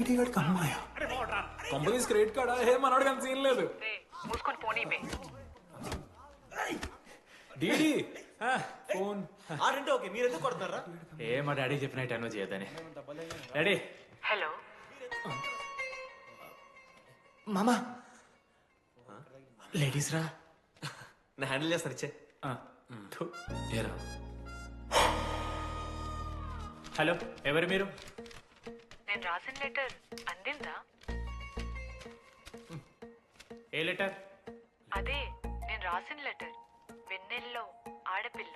DD గడికి అమ్మాయా companies credit కార్డా? ఏ మనోడు కానీ సీన్ లేదు. మూసుకొని పోనీ బే డీడీ ఫోన్ ఆడంటే ఓకే మీరు ఎందుకు కొడుతున్నారా? ఏ మా డాడీ చెప్పిన టైంలో చేయొద్దని. డాడీ. హలో. మామా. లేడీస్ రా. నేను హ్యాండిల్ చేస్తాను ఇచ్చే. ఏరా. హలో ఎవరు మీరు? నేను రాసిన లెటర్ అందిందా? ఏ లెటర్? అదే నేను రాసిన లెటర్. వెన్నెల్లో ఆడపిల్ల.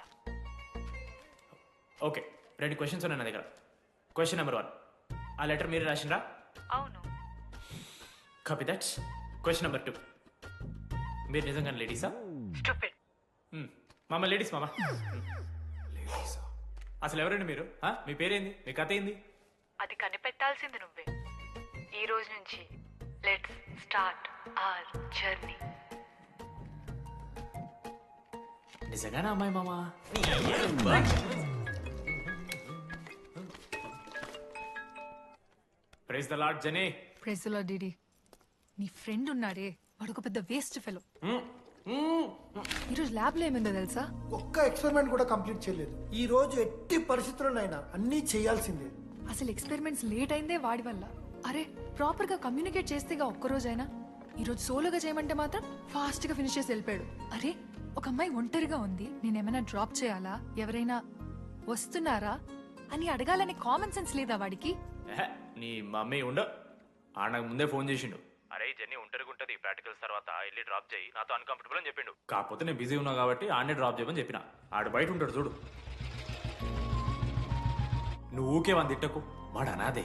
ఓకే రెండు క్వశ్చన్స్ ఉన్నాయి నా దగ్గర. క్వశ్చన్ నెంబర్ వన్ ఆ లెటర్ మీరు రాసిండ్రా అవును. Copy that's question number two మీరు నిజంగా లేడీసా? స్టూపిడ్ మామ లేడీస్ మామ. అసలు ఎవరండి మీరు? ఆ? మీ పేరేంది? మీ కథ ఏంది? అది కనిపెట్టాల్సింది నువ్వే. ఈ రోజు నుంచి లెట్స్ స్టార్ట్ ఆర్ జర్నీ నిజంగానే అమ్మాయి మామ? ప్రైజ్ ద లార్డ్ జనే ప్రెజలో డిడి నీ ఫ్రెండ్ ఉన్నాడే. వాడు ఒక పెద్ద వేస్ట్ ఫెలో ఈరోజు ల్యాబ్లో ఏమైందో తెలుసా? ఒక్క ఎక్స్పెరిమెంట్ కూడా కంప్లీట్ చేయలేదు. ఈ రోజు ఎట్టి పరిస్థితుల్లోనైనా అన్నీ చేయాల్సిందే. అసలు ఎక్స్పెరిమెంట్స్ లేట్ అయిందే వాడి వల్ల. అరే ప్రాపర్గా కమ్యూనికేట్ చేస్తేగా ఒక్క రోజైనా ఈరోజు సోలోగా చేయమంటే మాత్రం ఫాస్ట్గా ఫినిష్ చేసి వెళ్ళిపోయాడు. అరే ఒక అమ్మాయి ఒంటరిగా ఉంది నేనేమైనా డ్రాప్ చేయాలా? ఎవరైనా వస్తున్నారా? అని అడగాలనే కామన్ సెన్స్ లేదా వాడికి? నీ మమ్మీ ఉండ. నాకు ముందే ఫోన్ చేసిండు. అరే జర్నీ ఒంటరిగా ఉంటుంది ప్రాక్టికల్స్ తర్వాత వెళ్ళి డ్రాప్ చేయి. నాతో అన్కంఫర్టబుల్ అని చెప్పిండు. కాకపోతే నేను బిజీ ఉన్నా కాబట్టి ఆడనే డ్రాప్ చేయమని చెప్పిన. ఆడు బయట ఉంటాడు చూడు. నువ్వుకే ఊకే వాని తిట్టకు. వాడు అనాదే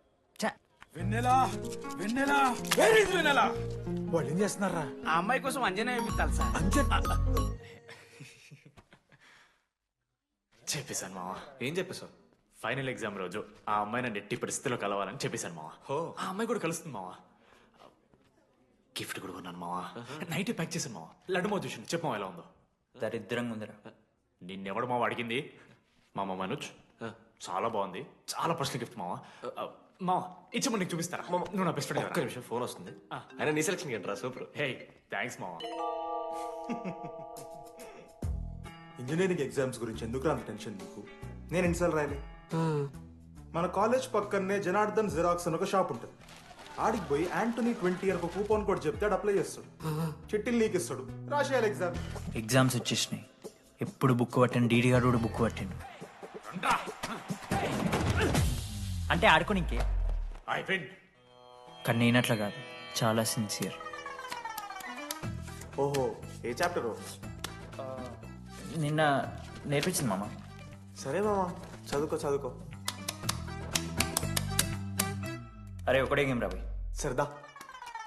Vennela Vennela where is Vennela? వాళ్ళు ఏం చేస్తున్నారా? ఆ అమ్మాయి కోసం అంజనా ఏమిస్తాను సార్. చెప్పేశాను మావా. ఏం చెప్పేశావు? ఫైనల్ ఎగ్జామ్ రోజు ఆ అమ్మాయి నన్ను ఎట్టి పరిస్థితిలో కలవాలని చెప్పేశాను మావా. హో. ఆ అమ్మాయి కూడా కలుస్తుంది మావా. గిఫ్ట్ కూడా కొన్నాను మావా. నైట్ ప్యాక్ చేశాను మావా. లడ్డు మావ చూసిండు. చెప్పు మావా ఎలా ఉందో. దరిద్రంగా ఉందిరా. నిన్నెవడు మావ అడిగింది? మామ మనోజ్. చాలా బాగుంది. చాలా పర్సనల్ గిఫ్ట్ మావా. మావా ఇచ్చమని నీకు చూపిస్తారా? నువ్వు నా బెస్ట్ ఒక్క ఫ్రెండ్ నిమిషం ఫోన్ వస్తుంది. అయినా నీ సెలక్షన్ ఏంట్రా సూపర్. హే థ్యాంక్స్ మావా ఇంజనీరింగ్ ఎగ్జామ్స్ గురించి ఎందుకు అంత టెన్షన్ నీకు? నేను ఎన్నిసార్లు రాయలే? మన కాలేజ్ పక్కనే జనార్దన్ జిరాక్స్ అని ఒక షాప్ ఉంటుంది. ఆడికి పోయి యాంటోనీ ట్వంటీ ఇయర్ ఒక కూపన్ కోడ్ చెప్తే ఆడు అప్లై చేస్తాడు. చిట్టిల్ నీకు ఇస్తాడు. రాసేయాలి ఎగ్జామ్ ఎగ్జామ్స్ వచ్చేసినాయి. ఎప్పుడు బుక్ పట్టాను డీడీ గారు కూడా బుక్ పట్టాను అంటే ఆడుకోనికే అయిపోయింది కానీ నేనట్లా కాదు. చాలా సిన్సియర్. ఓహో ఏ చాప్టర్ నిన్న నేర్పించింది మామ. సరే మామా చదువుకో చదువుకో. అరే ఒకటే గేమ్ రాబోయ్ సరదా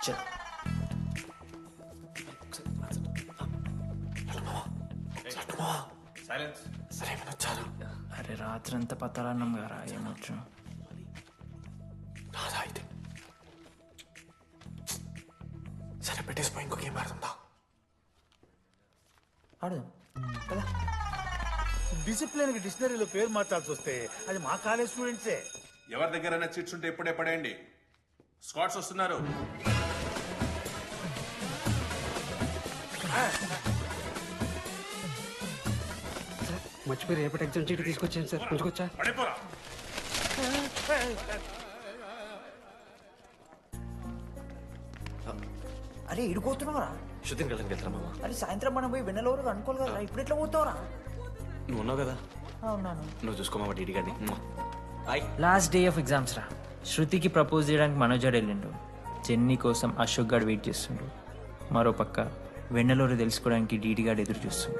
చల్ సరే అరే రాత్రంతా పత్తాలన్నం గారా? ఏమొచ్చు? పెట్టేసిపోయి ఇంకో గేమ్ ఆడుతుందా ఆడదాం. డిసిప్లిన్ డిక్షనరీలో పేరు మార్చాల్సి వస్తే అది మా కాలేజ్ స్టూడెంట్సే ఎవరి దగ్గరైనా చిట్స్ ఉంటే ఇప్పుడే పడేయండి. స్కాట్స్ వస్తున్నారు. మర్చిపోయి రేపటి ఎగ్జామ్ చీటి తీసుకొచ్చాను సార్. ఉంచుకొచ్చా పడిపోరా. అరే ఇడిపోతున్నావురా శృతిని కళ్ళకి వెళ్తారా మామ. అరే సాయంత్రం మనం పోయి వెన్నెలవరకు అనుకోవాలి కదా ఇప్పుడు ఎట్లా పోతావురా? నువ్వు ఉన్నావు కదా? అవునాను నువ్వు చూసుకో మామ డీడీ గారిని. Hi. Last day of exams రా. శృతికి ప్రపోజ్ చేయడానికి మనోజాడు వెళ్ళిండు. జెన్నీ కోసం అశోక్ గాడు వెయిట్ చేస్తుండు. మరో పక్క వెన్నెలూరు తెలుసుకోవడానికి డీడీ గాడు ఎదురు చూస్తుండు.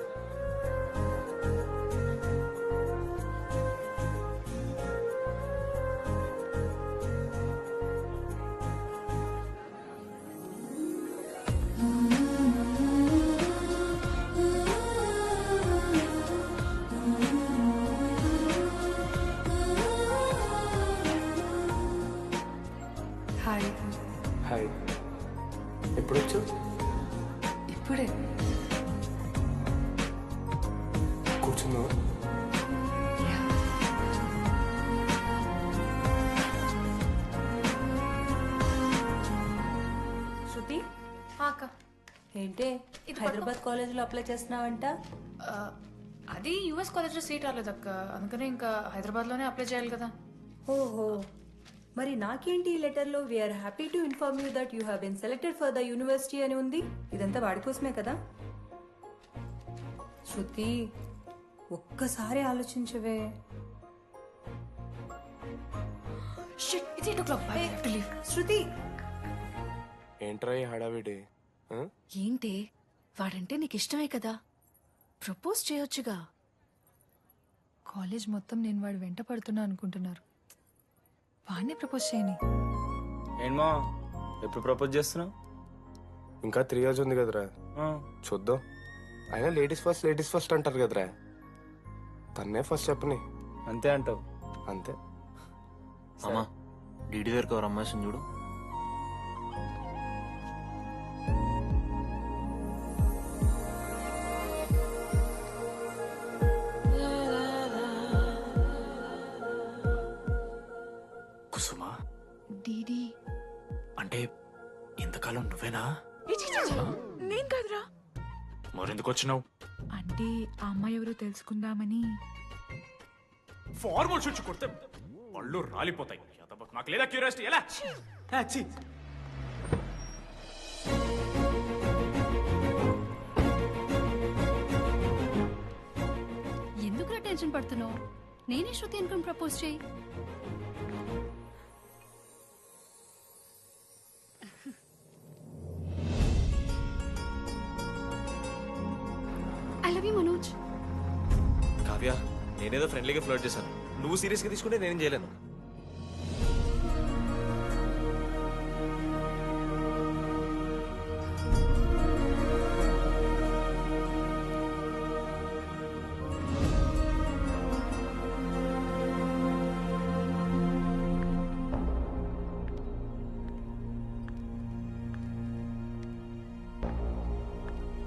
కూర్చున్నావు శృతి? అక్క. ఏంటి? హైదరాబాద్ కాలేజీలో అప్లై చేస్తున్నావంట? అది యూఎస్ కాలేజ్లో సీట్ రాలేదు అక్క. అందుకనే ఇంకా హైదరాబాద్లోనే అప్లై చేయాలి కదా. ఓహో. మరి నాకేంటి ఈ లెటర్లో? We are happy to inform you that you have been selected for the university అని ఉంది. ఇదంతా వాడి కోసమే కదా? శృతి ఒక్కసారి ఆలోచించవే. శృతి! ఏంట్రా ఈ హడావిడి? ఆ? ఏంటి? వాడంటే నీకు ఇష్టమే కదా. ప్రపోజ్ చేయొచ్చుగా. కాలేజ్ మొత్తం నేను వాడు వెంట పడుతున్నా అనుకుంటున్నారు. వాడిని ప్రపోజ్ చేయని. ఏంమా ఎప్పుడు ప్రపోజ్ చేస్తున్నావు? ఇంకా త్రీ ఇయర్స్ ఉంది కదరా. చూద్దాం. అయినా లేడీస్ ఫస్ట్ లేడీస్ ఫస్ట్ అంటారు కదరా. తన్నే ఫస్ట్ చెప్పని. అంతే అంటావు. అంతే. మామ డీడీ దగ్గరకు ఎవరు అమ్మాయి చూడు. మరెందుకు వచ్చినావు? అంటే ఆ అమ్మాయి ఎవరో తెలుసుకుందామని. ఫార్మల్ షూట్స్ కొడితే పళ్ళు రాలిపోతాయి. యాదవ్వకు నాకు లేదా క్యూరియాసిటీ ఎలా? ఎందుకురా టెన్షన్ పడుతున్నావు? నేనే శృతి అనుకుని ప్రపోజ్ చేయి. కావ్య నేనేదో ఫ్రెండ్లీగా ఫ్లోట్ చేశాను. నువ్వు సీరియస్గా తీసుకుంటే నేనేం చేయలేను.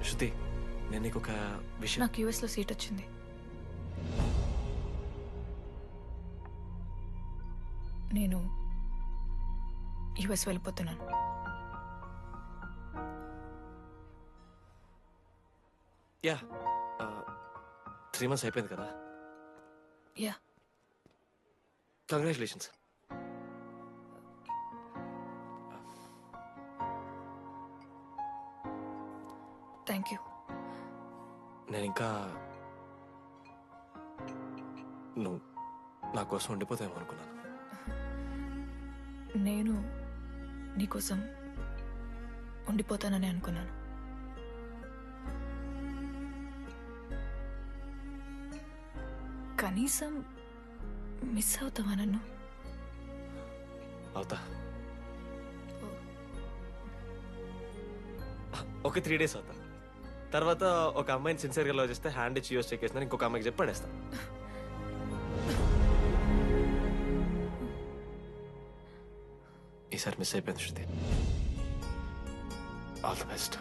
శృతి నేను నీకు ఒక విషయం నాకు యూఎస్లో సీట్ వచ్చింది. నేను యుఎస్ వెళ్ళిపోతున్నాను. యా త్రీ మంత్స్ అయిపోయింది కదా? యా. కంగ్రాచులేషన్స్ థ్యాంక్ యూ నేను ఇంకా నువ్వు నా కోసం ఉండిపోతామనుకున్నాను నేను నీకోసం ఉండిపోతానని అనుకున్నాను. కనీసం మిస్ అవుతావా నన్ను? అవుతా. ఒక త్రీ డేస్ అవుతా. తర్వాత ఒక అమ్మాయిని సిన్సియర్గా లవ్ చేస్తే హ్యాండ్ ఇచ్చి యూస్ చెక్ ఇంకొక అమ్మాయికి చెప్పి పడేస్తా. ఈసారి మిస్ అయిపోయింది శృతి ఆల్ ది బెస్ట్